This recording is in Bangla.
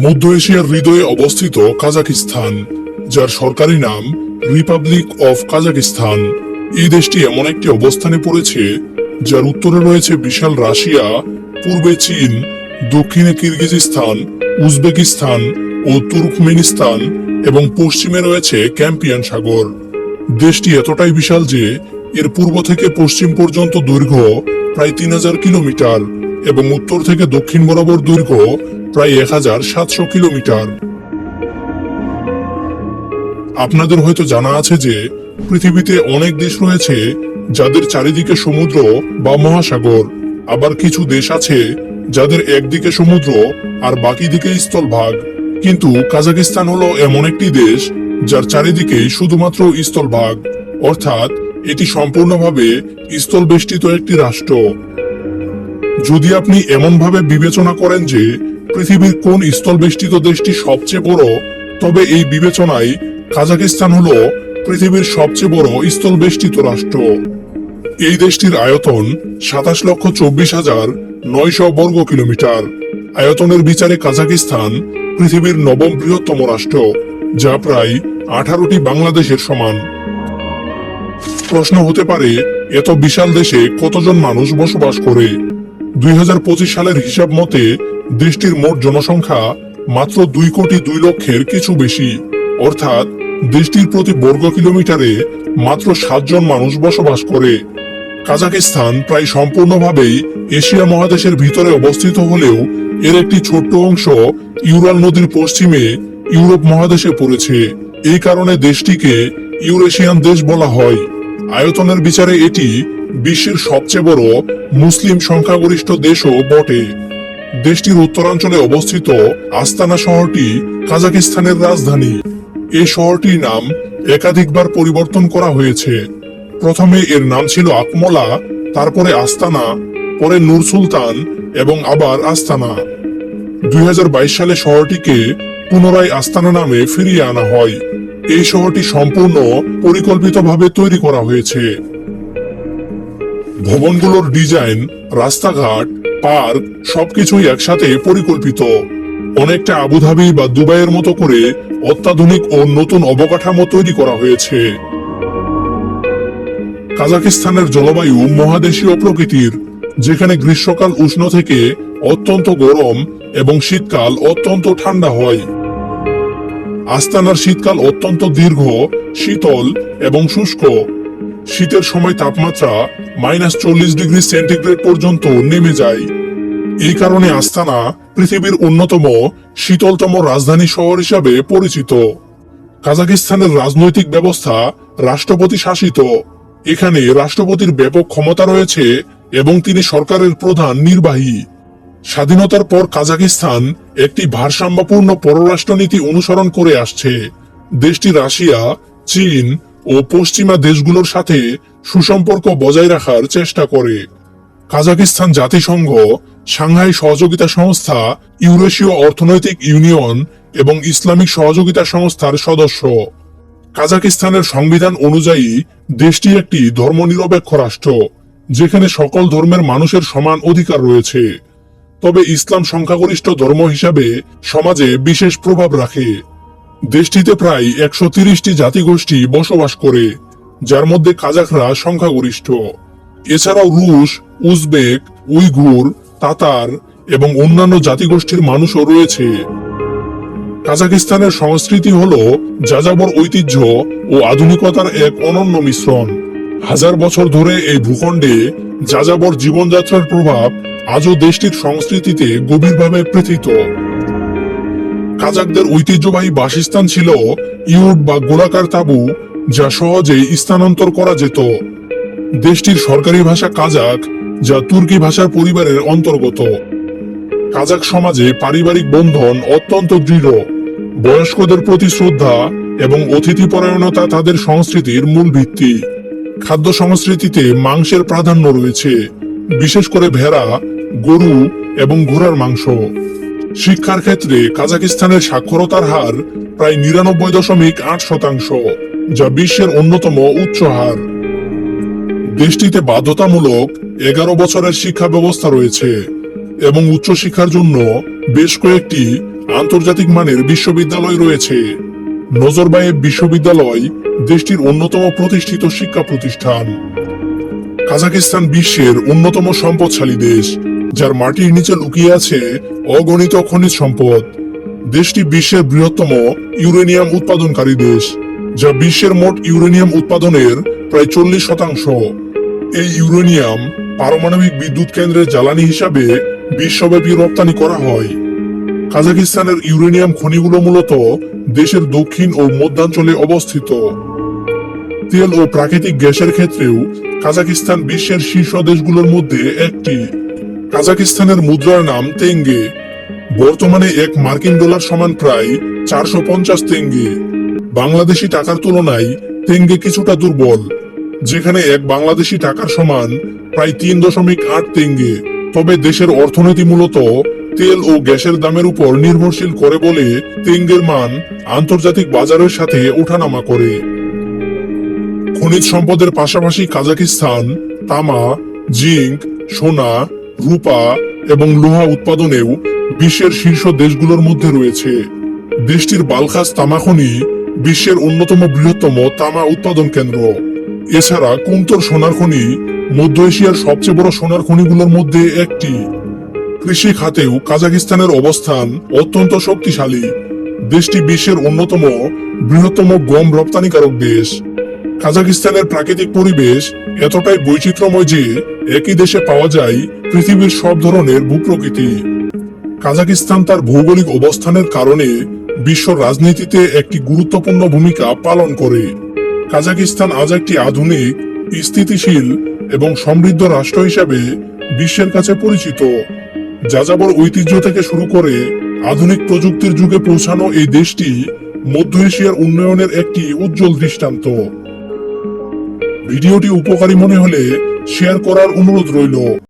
মধ্য এশিয়ার হৃদয়ে অবস্থিত কাজাকিস্তান, যার সরকারি নাম রিপাবলিক অফ কাজাকিস্তান এই দেশটি এমন একটি অবস্থানে পড়েছে, যার উত্তরে রয়েছে বিশাল রাশিয়া, পূর্বে চীন, দক্ষিণে কিরগিজস্তান, উজবেকিস্তান ও তুর্কমেনিস্তান এবং পশ্চিমে রয়েছে ক্যাম্পিয়ান সাগর। দেশটি এতটাই বিশাল যে, এর পূর্ব থেকে পশ্চিম পর্যন্ত দৈর্ঘ্য প্রায় তিন হাজার কিলোমিটার এবং উত্তর থেকে দক্ষিণ বরাবর দৈর্ঘ্য প্রায় এক হাজার সাতশো কিলোমিটার। আপনাদের হয়তো জানা আছে যে পৃথিবীতে অনেক দেশ রয়েছে যাদের চারিদিকে সমুদ্র বা মহাসাগর, আবার কিছু দেশ আছে যাদের একদিকে সমুদ্র আর বাকি দিকে স্থলভাগ। কিন্তু কাজাকিস্তান হলো এমন একটি দেশ যার চারিদিকে শুধুমাত্র স্থলভাগ, অর্থাৎ এটি সম্পূর্ণভাবে স্থল বেষ্টিত একটি রাষ্ট্র। যদি আপনি এমনভাবে বিবেচনা করেন যে পৃথিবীর কোন স্থলবেষ্টিত দেশটি সবচেয়ে বড়? তবে এই বিবেচনায় কাজাকিস্তান হলো পৃথিবীর সবচেয়ে বড় স্থলবেষ্টিত রাষ্ট্র। এই দেশটির আয়তন সাতাশ লক্ষ চব্বিশ হাজার নয়শ বর্গ কিলোমিটার। আয়তনের বিচারে কাজাকিস্তান পৃথিবীর নবম বৃহত্তম রাষ্ট্র, যা প্রায় আঠারোটি বাংলাদেশের সমান। প্রশ্ন হতে পারে, এত বিশাল দেশে কতজন মানুষ বসবাস করে? দুই হাজার পঁচিশ সালের হিসাব মতে দেশটির মোট জনসংখ্যা মাত্র দুই কোটি দুই লক্ষের কিছু বেশি। অর্থাৎ দেশটির প্রতি বর্গ কিলোমিটারে মাত্র সাতজন মানুষ বসবাস করে। কাজাকিস্তান প্রায় সম্পূর্ণভাবেই এশিয়া মহাদেশের ভিতরে অবস্থিত হলেও এর একটি ছোট্ট অংশ ইউরাল নদীর পশ্চিমে ইউরোপ মহাদেশে পড়েছে। এই কারণে দেশটিকে ইউরেশিয়ান দেশ বলা হয়। আয়তনের বিচারে এটি বিশ্বের সবচেয়ে বড় মুসলিম সংখ্যাগরিষ্ঠ দেশও বটে। দেশটির উত্তরাঞ্চলে অবস্থিত আস্তানা শহরটি কাজাকিস্তানের রাজধানী। এই শহরটির নাম একাধিকবার পরিবর্তন করা হয়েছে। প্রথমে এর নাম ছিল আকমলা, তারপরে আস্তানা, পরে নূর সুলতান এবং আবার আস্তানা। দুই হাজার বাইশ সালে শহরটিকে পুনরায় আস্তানা নামে ফিরিয়ে আনা হয়। এই শহরটি সম্পূর্ণ পরিকল্পিতভাবে তৈরি করা হয়েছে। ভবনগুলোর ডিজাইন, রাস্তাঘাট পার্ক সবকিছুই একসাথে পরিকল্পিত। অনেকটা আবুধাবি বা দুবাইয়ের মতো করে অত্যাধুনিক ও নতুন অবকাঠামো তৈরি করা হয়েছে। কাজাকিস্তানের জলবায়ু মহাদেশীয় প্রকৃতির, যেখানে গ্রীষ্মকাল উষ্ণ থেকে অত্যন্ত গরম এবং শীতকাল অত্যন্ত ঠান্ডা হয়। আস্তানার শীতকাল অত্যন্ত দীর্ঘ, শীতল এবং শুষ্ক। শীতের সময় তাপমাত্রা মাইনাস চল্লিশ ডিগ্রি সেন্টিগ্রেড পর্যন্ত নেমে যায়। এই কারণে আস্তানা পৃথিবীর অন্যতম শীতলতম রাজধানী শহর হিসাবে পরিচিত। কাজাকিস্তানের রাজনৈতিক ব্যবস্থা রাষ্ট্রপতি শাসিত। এখানে রাষ্ট্রপতির ব্যাপক ক্ষমতা রয়েছে এবং তিনি সরকারের প্রধান নির্বাহী। স্বাধীনতার পর কাজাকিস্তান একটি ভারসাম্যপূর্ণ পররাষ্ট্রনীতি অনুসরণ করে আসছে। দেশটি রাশিয়া, চীন ও পশ্চিমা দেশগুলোর সাথে সুসম্পর্ক বজায় রাখার চেষ্টা করে। কাজাকিস্তান জাতিসংঘ, সাংহাই সহযোগিতা সংস্থা, ইউরেশীয় অর্থনৈতিক ইউনিয়ন এবং ইসলামিক সহযোগিতা সংস্থার সদস্য। কাজাকিস্তানের সংবিধান অনুযায়ী দেশটি একটি ধর্মনিরপেক্ষ রাষ্ট্র, যেখানে সকল ধর্মের মানুষের সমান অধিকার রয়েছে। তবে ইসলাম সংখ্যাগরিষ্ঠ ধর্ম হিসাবে সমাজে বিশেষ প্রভাব রাখে। দেশটিতে প্রায় একশো তিরিশটি জাতিগোষ্ঠী বসবাস করে, যার মধ্যে কাজাকরা সংখ্যাগরিষ্ঠ। এছাড়াও রুশ, উজবেক, উইঘুর, তাতার এবং অন্যান্য জাতিগোষ্ঠীর মানুষও রয়েছে। কাজাকিস্তানের সংস্কৃতি হল যাযাবর ঐতিহ্য ও আধুনিকতার এক অনন্য মিশ্রণ। হাজার বছর ধরে এই ভূখণ্ডে যাযাবর জীবনযাত্রার প্রভাব আজও দেশটির সংস্কৃতিতে গভীরভাবে পৃথিত কাজাকদের ঐতিহ্যবাহী বাসস্থান ছিল ইউট বা গোলাকার তাবু, যা সহজেই স্থানান্তর করা যেত। দেশটির সরকারি ভাষা কাজাক, যা তুর্কি ভাষার পরিবারের অন্তর্গত। কাজাক সমাজে পারিবারিক বন্ধন অত্যন্ত দৃঢ়। বয়স্কদের প্রতি শ্রদ্ধা এবং অতিথি পরায়ণতা তাদের সংস্কৃতির মূল ভিত্তি। খাদ্য সংস্কৃতিতে মাংসের প্রাধান্য রয়েছে, বিশেষ করে ভেড়া, গরু এবং ঘোড়ার মাংস। শিক্ষার ক্ষেত্রে কাজাকিস্তানের সাক্ষরতার হার প্রায় নিরানব্বই দশমিক আট শতাংশ, যা বিশ্বের অন্যতম উচ্চ হার। দেশটিতে বাধ্যতামূলক এগারো বছরের শিক্ষা ব্যবস্থা রয়েছে এবং উচ্চশিক্ষার জন্য বেশ কয়েকটি আন্তর্জাতিক মানের বিশ্ববিদ্যালয় রয়েছে। নজরবায়েব বিশ্ববিদ্যালয় দেশটির অন্যতম প্রতিষ্ঠিত শিক্ষা প্রতিষ্ঠান। কাজাকিস্তান বিশ্বের অন্যতম সম্পদশালী দেশ, যার মাটির নিচে লুকিয়ে আছে অগণিত খনিজ সম্পদ। দেশটি বিশ্বের বৃহত্তম ইউরেনিয়াম উৎপাদনকারী দেশ, যা বিশ্বের মোট ইউরেনিয়াম উৎপাদনের প্রায় চল্লিশ শতাংশ। এই ইউরেনিয়াম পারমাণবিক বিদ্যুৎ কেন্দ্রের জ্বালানি হিসাবে বিশ্বব্যাপী রপ্তানি করা হয়। কাজাকিস্তানের ইউরেনিয়াম খনিগুলো মূলত দেশের দক্ষিণ ও মধ্যাঞ্চলে অবস্থিত। তেল ও প্রাকৃতিক গ্যাসের ক্ষেত্রেও কাজাকিস্তান বিশ্বের শীর্ষ দেশগুলোর মধ্যে একটি। কাজাকিস্তানের মুদ্রার নাম তেঙ্গে। বর্তমানে এক মার্কিন ডলার সমান প্রায় চারশো পঞ্চাশ তেঙ্গে। বাংলাদেশি টাকার তুলনায় তেঙ্গে কিছুটা দুর্বল, যেখানে এক বাংলাদেশি টাকার সমান প্রায় তিন দশমিক আট তেঙ্গে। তবে দেশের অর্থনীতি মূলত তেল ও গ্যাসের দামের উপর নির্ভরশীল করে বলে তেঙ্গের মান আন্তর্জাতিক বাজারের সাথে ওঠানামা করে। খনিজ সম্পদের পাশাপাশি কাজাকিস্তান তামা, জিঙ্ক, সোনা রূপা এবং লোহা উৎপাদনেও বিশ্বের শীর্ষ দেশগুলোর মধ্যে রয়েছে। দেশটির বালখাস তামাখনি বিশ্বের অন্যতম বৃহত্তম তামা উৎপাদন কেন্দ্র। এছাড়া কুন্তর সোনার খনি মধ্য এশিয়ার সবচেয়ে বড় সোনার খনিগুলোর মধ্যে একটি। কৃষি খাতেও কাজাকিস্তানের অবস্থান অত্যন্ত শক্তিশালী। দেশটি বিশ্বের অন্যতম বৃহত্তম গম রপ্তানিকারক দেশ। কাজাকিস্তানের প্রাকৃতিক পরিবেশ এতটাই বৈচিত্র্যময় যে একই দেশে পাওয়া যায় পৃথিবীর সব ধরনের ভূপ্রকৃতি। কাজাকিস্তান তার ভৌগোলিক অবস্থানের কারণে বিশ্ব রাজনীতিতে একটি গুরুত্বপূর্ণ ভূমিকা পালন করে। কাজাকিস্তান আজ একটি আধুনিক, স্থিতিশীল এবং সমৃদ্ধ রাষ্ট্র হিসেবে বিশ্বের কাছে পরিচিত। যাযাবর ঐতিহ্য থেকে শুরু করে আধুনিক প্রযুক্তির যুগে পৌঁছানো এই দেশটি মধ্য এশিয়ার উন্নয়নের একটি উজ্জ্বল দৃষ্টান্ত। ভিডিওটি উপকারী মনে হলে শেয়ার করার অনুরোধ রইল।